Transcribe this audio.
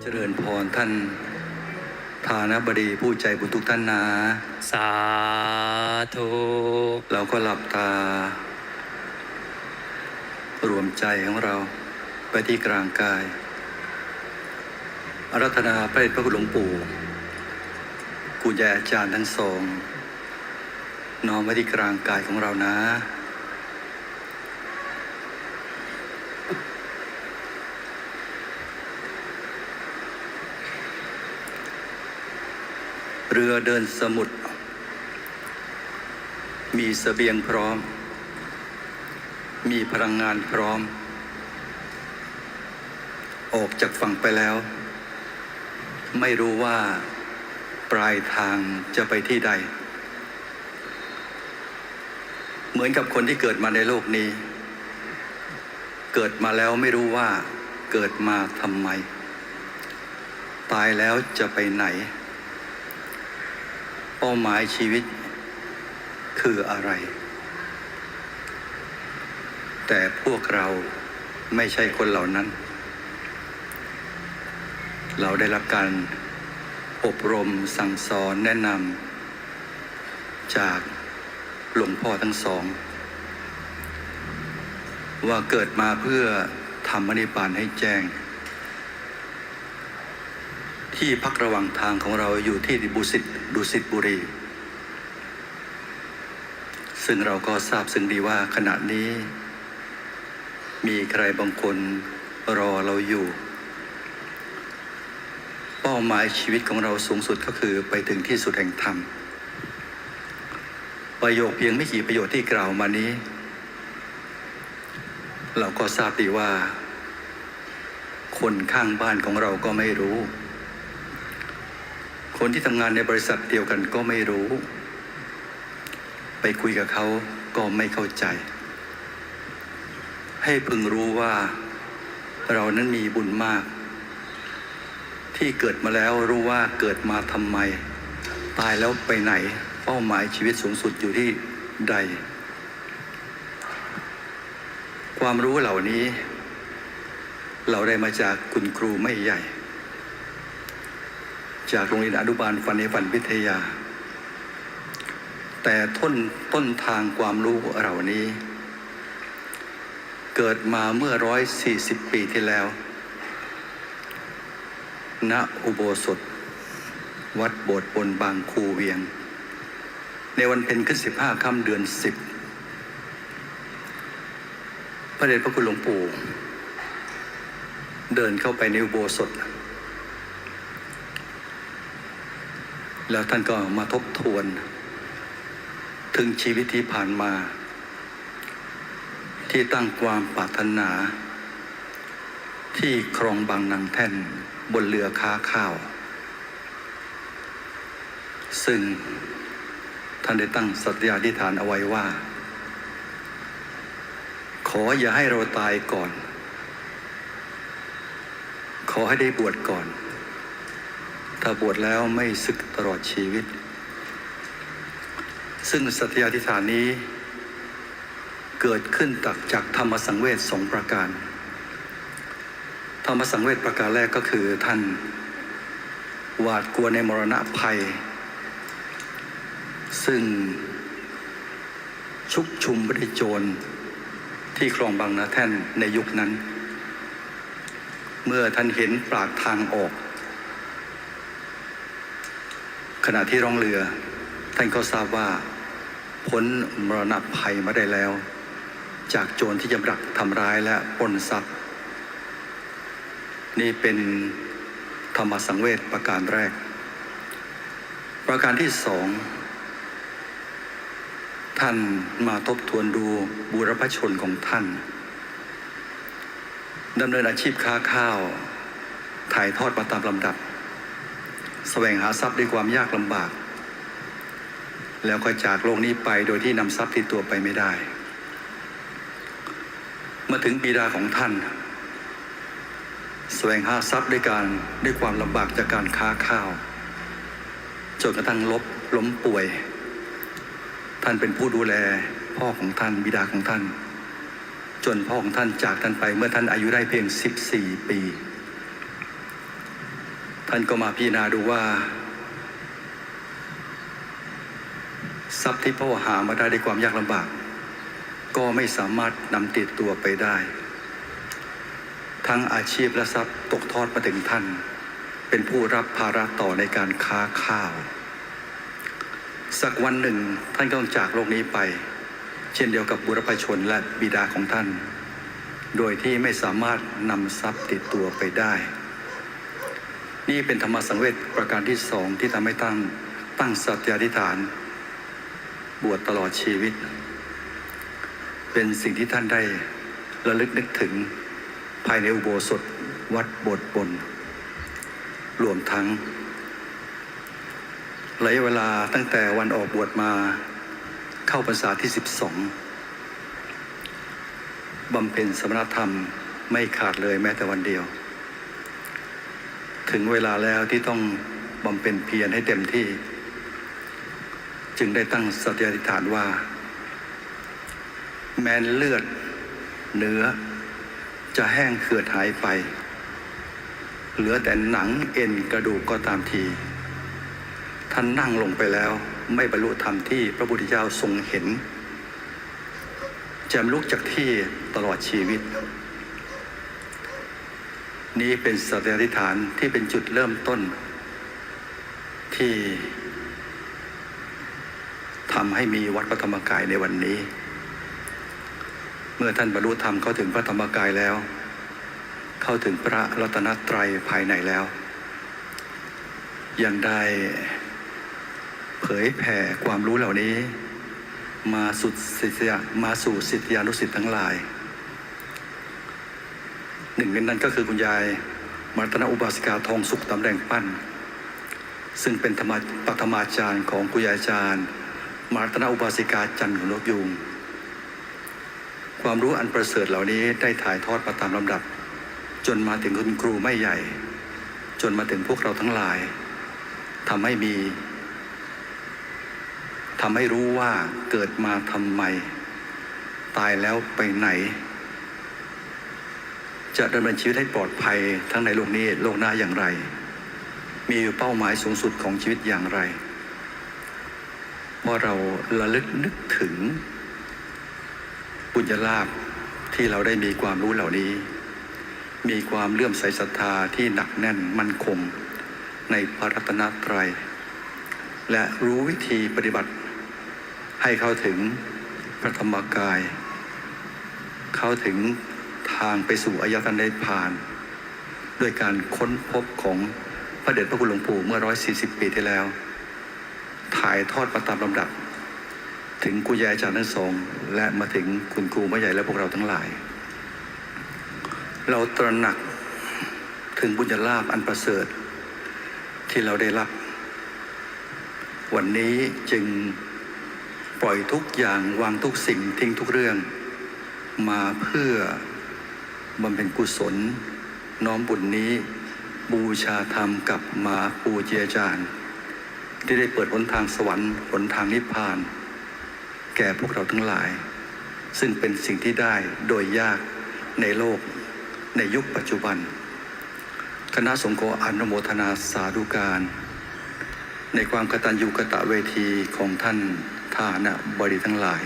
เจริญพรท่านทานบดีผู้ใจบุญทุกท่านนะ สาธุ เราก็หลับตา รวมใจของเราไปที่กลางกาย อารัธนาพระเดชพระคุณหลวงปู่คุณยายอาจารย์ทั้งสองน้อมไว้ที่กลางกายของเรานะ เรือเดินสมุทรมีเสบียงพร้อม มีพลังงานพร้อม ออกจากฝั่งไปแล้ว ไม่รู้ว่าปลายทางจะไปที่ใด เหมือนกับคนที่เกิดมาในโลกนี้ เกิดมาแล้วไม่รู้ว่าเกิดมาทำไม ตายแล้วจะไปไหน ป้าหมายชีวิตคืออะไร แต่พวกเราไม่ใช่คนเหล่านั้น เราได้รับการอบรมสั่งสอนแนะนำจากหลวงพ่อทั้งสอง ว่าเกิดมาเพื่อทำมณิบานให้แจ้ง ที่พักระหว่างทางของเราอยู่ที่ดุสิตดุสิตบุรี ซึ่งเราก็ทราบซึ่งดีว่าขณะนี้ มีใครบางคนรอเราอยู่ เป้าหมายชีวิตของเราสูงสุดก็คือไปถึงที่สุดแห่งธรรม ประโยคเพียงไม่กี่ประโยชน์ที่กล่าวมานี้ เราก็ทราบดีว่าคนข้างบ้านของเราก็ไม่รู้ คนที่ทำงานในบริษัทเดียวกันก็ไม่รู้ ไปคุยกับเขาก็ไม่เข้าใจ ให้พึงรู้ว่าเรานั้นมีบุญมาก ที่เกิดมาแล้วรู้ว่าเกิดมาทำไม ตายแล้วไปไหน เป้าหมายชีวิตสูงสุดอยู่ที่ใด ความรู้เหล่านี้ เราได้มาจากคุณครูไม่ใหญ่ จากโรงเรียนอนุบาลฟันในฟันวิทยา แต่ต้นต้นทางความรู้เหล่านี้ เกิดมาเมื่อร้อยสี่สิบปีที่แล้ว ณอุโบสถ วัดโบสถ์บนบางคูเวียง ในวันเพ็ญขึ้นสิบห้าค่ำเดือนสิบพระเดชพระคุณหลวงปู่ เดินเข้าไปในอุโบสถ แล้วท่านก็มาทบทวน ถึงชีวิตที่ผ่านมา ที่ตั้งความปรารถนา ที่ครองบางนางแท่นบนเรือค้าข้าว ซึ่งท่านได้ตั้งสัตยาธิฐานเอาไว้ว่า ขออย่าให้เราตายก่อน ขอให้ได้บวชก่อน ถ้าบวชแล้วไม่ศึกตลอดชีวิต ซึ่งสัตยาธิฐานนี้ เกิดขึ้นตักจากธรรมสังเวชสองประการ ธรรมสังเวชประการแรกก็คือท่านหวาดกลัวในมรณะภัย ซึ่งชุกชุมบริโจรที่คลองบางนาแท่นในยุคนั้น เมื่อท่านเห็นปากทางออก ขณะที่ร่องเรือ ท่านก็ทราบว่าพ้นมรณะภัยมาได้แล้ว จากโจรที่จะดักทำร้ายและปล้นทรัพย์ นี่เป็นธรรมสังเวชประการแรก ประการที่สองท่านมาทบทวนดูบุรพชนของท่านดำเนินอาชีพค้าข้าว ถ่ายทอดมาตามลำดับ แสวงหาทรัพย์ด้วยความยากลำบาก แล้วก็จากโลกนี้ไปโดยที่นำทรัพย์ติดตัวไปไม่ได้มาถึงบิดาของท่านแสวงหาทรัพย์ด้วยการด้วยความลำบากจากการค้าข้าวจนกระทั่งลบล้มป่วย ท่านเป็นผู้ดูแลพ่อของท่านบิดาของท่าน จนพ่อของท่านจากท่านไปเมื่อท่านอายุได้เพียง 14 ปี ท่านก็มาพิจารณาดูว่า ทรัพย์ที่พ่อหามาได้ด้วยความยากลำบาก ก็ไม่สามารถนำติดตัวไปได้ ทั้งอาชีพและทรัพย์ตกทอดมาถึงท่าน เป็นผู้รับภาระต่อในการค้าข้าว สักวันหนึ่งท่านก็ต้องจากโลกนี้ไป เช่นเดียวกับบุรพชนและบิดาของท่าน โดยที่ไม่สามารถนำทรัพย์ติดตัวไปได้ นี่เป็นธรรมสังเวชประการที่สองที่ทำให้ตั้งตั้งสัตยาธิฐาน บวชตลอดชีวิต เป็นสิ่งที่ท่านได้ระลึกนึกถึงภายในอุโบสถวัดโบทบน รวมทั้งระยะเวลาตั้งแต่วันออกบวชมาเข้าพรรษาที่ 12บำเพ็ญสมณธรรมไม่ขาดเลยแม้แต่วันเดียว ถึงเวลาแล้วที่ต้องบำเพ็ญเพียรให้เต็มที่ จึงได้ตั้งสตยาธิษฐานว่า แม้นเลือดเนื้อ จะแห้งเขือดหายไป เหลือแต่หนังเอ็นกระดูกก็ตามที ท่านนั่งลงไปแล้วไม่บรรลุธรรมที่พระพุทธเจ้าทรงเห็นจะลุกจากที่ตลอดชีวิต นี้เป็นสัตยาธิฐานที่เป็นจุดเริ่มต้น ที่ทำให้มีวัดพระธรรมกายในวันนี้ เมื่อท่านบรรลุธรรมเข้าถึงพระธรรมกายแล้ว เข้าถึงพระรัตนตรัยภายในแล้ว ยังได้เผยแผ่ความรู้เหล่านี้ มาสุดศิษยามาสู่ศิษยานุศิษย์ทั้งหลาย หนึ่งในนั้นก็คือคุณยายมรตนอุบาสิกาทองสุขตำแหน่งปั้น ซึ่งเป็นธรรมปฐมาจารย์ของคุณยายอาจารย์มรตนอุบาสิกาจันทร์ของนกยูงความรู้อันประเสริฐเหล่านี้ได้ถ่ายทอดมาตามลำดับ จนมาถึงคุณครูไม่ใหญ่ จนมาถึงพวกเราทั้งหลายทำให้มีทำให้รู้ว่าเกิดมาทำไม ตายแล้วไปไหน จะดำเนินชีวิตให้ปลอดภัยทั้งในโลกนี้โลกหน้าอย่างไร มีเป้าหมายสูงสุดของชีวิตอย่างไรว่าเราระลึกนึกถึงบุญญาลาภที่เราได้มีความรู้เหล่านี้ มีความเลื่อมใสศรัทธาที่หนักแน่นมั่นคง ในพระรัตนตรัย และรู้วิธีปฏิบัติ ให้เข้าถึงพระธรรมกาย เข้าถึง ทางไปสู่อายตนะนิพพาน ด้วยการค้นพบของพระเดชพระคุณหลวงปู่เมื่อ 140 ปีที่แล้ว ถ่ายทอดมาตามลำดับ ถึงกุยายอาจารย์ทั้งสองและมาถึงคุณครูแม่ใหญ่และพวกเราทั้งหลาย เราตระหนักถึงบุญญาลาภอันประเสริฐ ที่เราได้รับ วันนี้จึงปล่อยทุกอย่างวางทุกสิ่งทิ้งทุกเรื่อง มาเพื่อ บำเพ็ญกุศล น้อมบุญนี้ บูชาธรรมกับมาปูเจียจารย์ ที่ได้เปิดหนทางสวรรค์หนทางนิพพาน แก่พวกเราทั้งหลาย ซึ่งเป็นสิ่งที่ได้โดยยากในโลกในยุคปัจจุบัน คณะสงฆ์อนุโมทนาสาธุการ ในความกตัญญูกตเวทีของท่านทานะบดีทั้งหลาย